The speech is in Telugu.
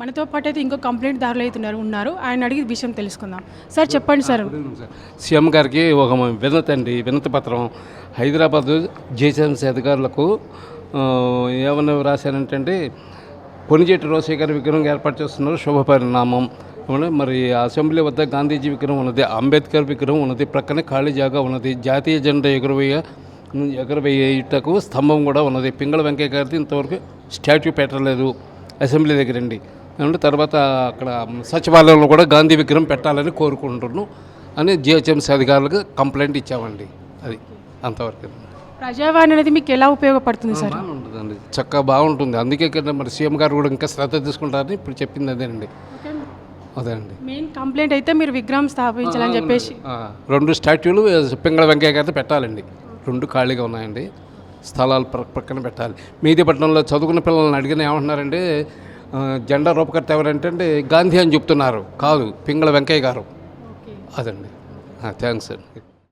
మనతో పాటు అయితే ఇంకో కంప్లైంట్ దారులు అయితే ఉన్నారు ఆయన అడిగి విషయం తెలుసుకుందాం. సార్ చెప్పండి సార్. సీఎం గారికి ఒక వినతి అండి. వినతి పత్రం. హైదరాబాద్ జేసీఎంసీ అధికారులకు ఏమన్నా రాశారంటే కొనిజేటి రోసయ్య గారి విగ్రహం ఏర్పాటు చేస్తున్నారు. శుభ పరిణామం. మరి అసెంబ్లీ వద్ద గాంధీజీ విగ్రహం ఉన్నది అంబేద్కర్ విగ్రహం ఉన్నది ప్రక్కనే ఖాళీ జాగా ఉన్నది జాతీయ జెండా ఎగురవేయ ఎగురవేయటకు స్తంభం కూడా ఉన్నది. పింగళ వెంకయ్య గారిది ఇంతవరకు స్టాచ్యూ పెట్టలేదు. అసెంబ్లీ దగ్గరండి ఏమంటే తర్వాత అక్కడ సచివాలయంలో కూడా గాంధీ విగ్రహం పెట్టాలని కోరుకుంటున్నాను అని జిహెచ్ఎంసీ అధికారులకు కంప్లైంట్ ఇచ్చామండి అది అంతవరకు. ప్రజావాణి అనేది మీకు ఎలా ఉపయోగపడుతుంది సార్? బాగుంటుందండి చక్కగా బాగుంటుంది. అందుకే కదా మరి సీఎం గారు కూడా ఇంకా శ్రద్ధ తీసుకుంటారని ఇప్పుడు చెప్పింది అదేనండి అదేనండి మెయిన్ కంప్లైంట్ అయితే మీరు విగ్రహం స్థాపించాలని చెప్పేసి. రెండు స్టాచ్యూలు పింగళ వెంకయ్య గారితో పెట్టాలండి. రెండు ఖాళీగా ఉన్నాయండి. స్థలాలు ప్ర ప్రక్కన పెట్టాలి. మీదిపట్నంలో చదువుకున్న పిల్లల్ని అడిగిన ఏమంటున్నారంటే ఆ, జెండా రూపకర్త ఎవరంటే గాంధీ అని చెప్తున్నారు. కాదు పింగళ వెంకయ్య గారు. అదండి. థ్యాంక్స్ అండి.